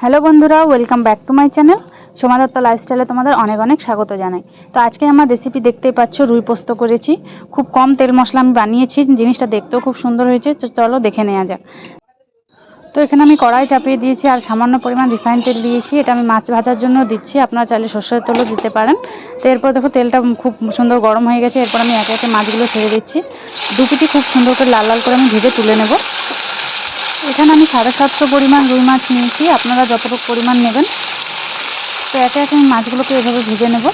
Hello বন্ধুরা welcome back to my channel Soma Dutta লাইফস্টাইলে তোমাদের অনেক অনেক স্বাগত জানাই। তো আজকে আমার রেসিপি দেখতেই পাচ্ছ, রুই পোস্ত করেছি। খুব কম তেল মশলা আমি বানিয়েছি, জিনিসটা দেখতেও খুব সুন্দর হয়েছে। চলো দেখে নেওয়া যাক। তো এখানে আমি কড়াই চাপিয়ে দিয়েছি আর সামান্য পরিমাণ রিফাইন তেল দিয়েছি। এটা আমি মাছ ভাজার জন্য দিচ্ছি, আপনারা চাইলে সর্ষের তেলও দিতে পারেন। তো এরপর দেখো, তেলটা খুব সুন্দর গরম হয়ে গেছে। এরপর আমি একে একে মাছগুলো ছেড়ে দিচ্ছি। দু পিটি খুব সুন্দর করে লাল লাল করে আমি ভেজে তুলে নেব। এখানে আমি সাড়ে সাতশো পরিমাণ রুই মাছ নিয়েছি। আপনারা যতটুকু পরিমাণ নেবেন। তো একে একে আমি মাছগুলোকে এভাবে ভেজে নেব।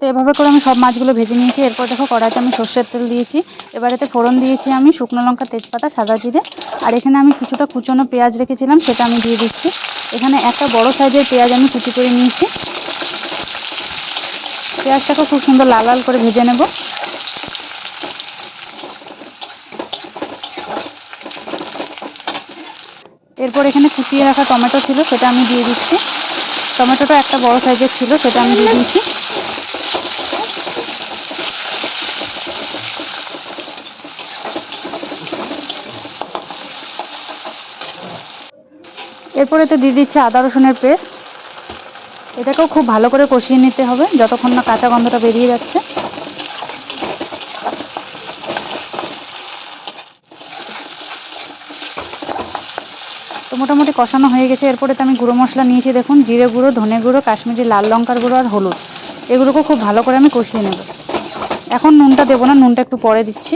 তো এভাবে করে আমি সব মাছগুলো ভেজে নিয়েছি। এরপর দেখো কড়াইতে আমি সর্ষের তেল দিয়েছি। এবার এতে ফোড়ন দিয়েছি আমি শুকনো লঙ্কা, তেজপাতা, সাদা জিরে। আর এখানে আমি কিছুটা কুচনো পেঁয়াজ রেখেছিলাম, সেটা আমি দিয়ে দিচ্ছি। এখানে একটা বড় সাইজের পেঁয়াজ আমি কুচি করে নিয়েছি। পেঁয়াজটাকে খুব সুন্দর লাল লাল করে ভেজে নেব। এরপর এখানে কুচিয়ে রাখা টমেটো ছিল, সেটা আমি দিয়ে দিচ্ছি। টমেটোটা একটা বড় সাইজের ছিল, সেটা আমি দিয়ে দিচ্ছি। এরপর তো দিয়ে দিচ্ছি আদা রসুনের পেস্ট। এটাকেও খুব ভালো করে কষিয়ে নিতে হবে, যতক্ষণ না কাঁচা গন্ধটা বেরিয়ে যাচ্ছে। তো মোটামুটি কষানো হয়ে গেছে। এরপরে তো আমি গুঁড়ো মশলা নিয়েছি, দেখুন, জিরে গুঁড়ো, ধনে গুঁড়ো, কাশ্মীরি লাল লঙ্কার গুঁড়ো আর হলুদ। এগুলোকেও খুব ভালো করে আমি কষিয়ে নেব। এখন নুনটা দেবো না, নুনটা একটু পরে দিচ্ছি।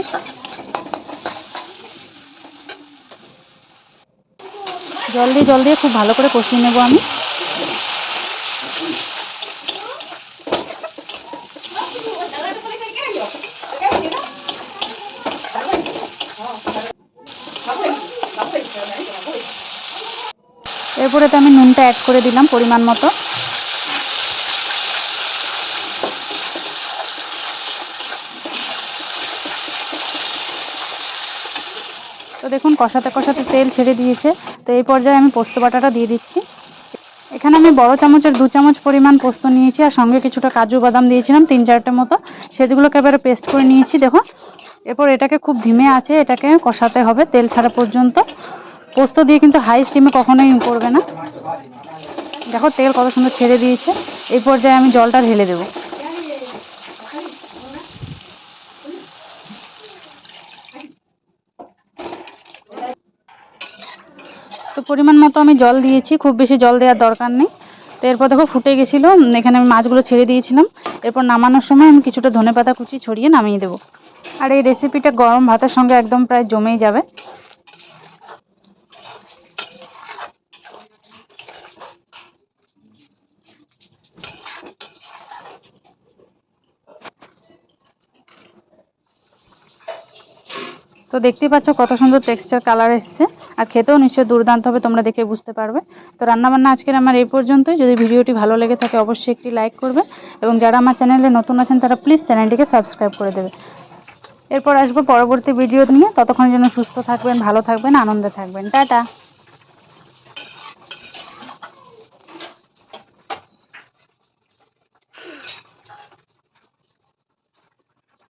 জল দিয়ে জল দিয়ে খুব ভালো করে কষিয়ে নেব আমি। এরপরে তো আমি নুনটা অ্যাড করে দিলাম পরিমাণ মতো। তো দেখুন, কষাতে কষাতে তেল ছেড়ে দিয়েছে। তো এই পর্যায়ে আমি পোস্ত বাটাটা দিয়ে দিচ্ছি। এখানে আমি বড় চামচের দু চামচ পরিমাণ পোস্ত নিয়েছি আর সঙ্গে কিছুটা কাজু বাদাম দিয়েছিলাম, তিন চারটে মতো। সেগুলোকে এবারে পেস্ট করে নিয়েছি, দেখুন। এরপর এটাকে খুব ধিমে আছে, এটাকে কষাতে হবে তেল ছাড়া পর্যন্ত। পোস্ত দিয়ে কিন্তু হাই স্টিমে কখনোই করবে না। দেখো, তেল কত সুন্দর ছেড়ে দিয়েছে। এই পর্যায়ে আমি জলটা ঢেলে দেবো। তো পরিমাণ মতো আমি জল দিয়েছি, খুব বেশি জল দেওয়ার দরকার নেই। তো এরপর দেখো ফুটে গেছিল, এখানে আমি মাছগুলো ছেড়ে দিয়েছিলাম। এরপর নামানোর সময় আমি কিছুটা ধনে পাতা কুচি ছড়িয়ে নামিয়ে দেবো। আর এই রেসিপিটা গরম ভাতের সঙ্গে একদম প্রায় জমেই যাবে। তো দেখতে পাচ্ছ কত সুন্দর টেক্সচার কালার এসছে। আর খেতেও নিশ্চয়ই দুর্দান্ত হবে, তোমরা দেখে বুঝতে পারবে। তো রান্নাবান্না আজকের আমার এই পর্যন্তই। যদি ভিডিওটি ভালো লেগে থাকে, অবশ্যই একটি লাইক করবে। এবং যারা আমার চ্যানেলে নতুন আছেন, তারা প্লিজ চ্যানেলটিকে সাবস্ক্রাইব করে দেবে। এরপর আসব পরবর্তী ভিডিও নিয়ে। ততক্ষণের জন্য সুস্থ থাকবেন, ভালো থাকবেন, আনন্দে থাকবেন। টাটা!